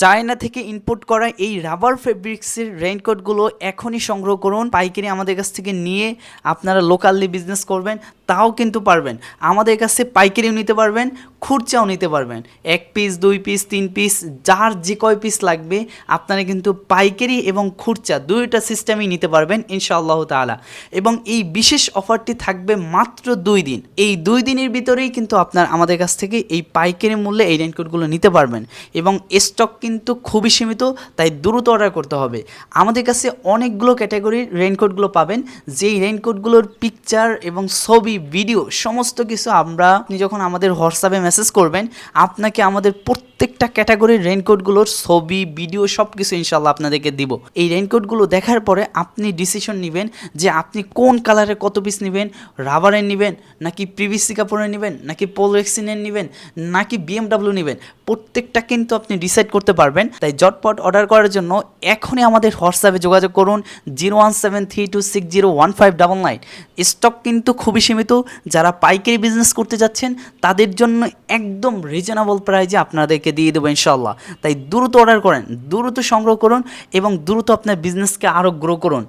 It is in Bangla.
চায়না থেকে ইনপুট করা এই রাবার ফেব্রিক্সের রেইনকোটগুলো এখনই সংগ্রহ করুন। পাইকারি আমাদের কাছ থেকে নিয়ে আপনারা লোকালি বিজনেস করবেন, তাও কিন্তু পারবেন। আমাদের কাছে পাইকারিও নিতে পারবেন খুরচাও নিতে পারবেন। এক পিস দুই পিস তিন পিস যার যে কয় পিস লাগবে, আপনারা কিন্তু পাইকারি এবং খুরচা দুইটা সিস্টেমই নিতে পারবেন, ইনশাআল্লাহ তাআলা। এবং এই বিশেষ অফারটি থাকবে মাত্র দুই দিন। এই দুই দিনের ভিতরেই কিন্তু আপনার আমাদের কাছ থেকে এই পাইকারি মূল্যে এই রেইনকোটগুলো নিতে পারবেন। এবং স্টক কিন্তু খুবই সীমিত, তাই দ্রুত অর্ডার করতে হবে। আমাদের কাছে অনেকগুলো ক্যাটাগরির রেইনকোটগুলো পাবেন, যেই রেইনকোটগুলোর পিকচার এবং ছবি ভিডিও সমস্ত কিছু আমরা, আপনি যখন আমাদের হোয়াটসঅ্যাপে মেসেজ করবেন, আপনাকে আমাদের প্রত্যেকটা ক্যাটাগরির রেইনকোটগুলোর ছবি ভিডিও সব কিছু ইনশাল্লাহ আপনাদেরকে দিব। এই রেইনকোটগুলো দেখার পরে আপনি ডিসিশন নেবেন যে আপনি কোন কালারের কত পিস নেবেন রাবারের নেবেন, নাকি পিভিসি কাপড়ের নেবেন, নাকি পোলরেক্সিনের নেবেন, নাকি বিএমডাব্লিউ নেবেন, প্রত্যেকটা কিন্তু আপনি ডিসাইড করতে পারবেন। তাই জটপট অর্ডার করার জন্য এখনই আমাদের হোয়াটসঅ্যাপে যোগাযোগ করুন zero one seven three two six zero one five double nine. Stock কিন্তু খুবই সীমিত। যারা পাইকারি বিজনেস করতে যাচ্ছেন, তাদের জন্য একদম রিজনেবল প্রাইজে আপনাদেরকে দিয়ে দেবো ইনশাল্লাহ তাই দ্রুত অর্ডার করেন, দ্রুত সংগ্রহ করুন এবং দ্রুত আপনার বিজনেসকে আরও গ্রো করুন।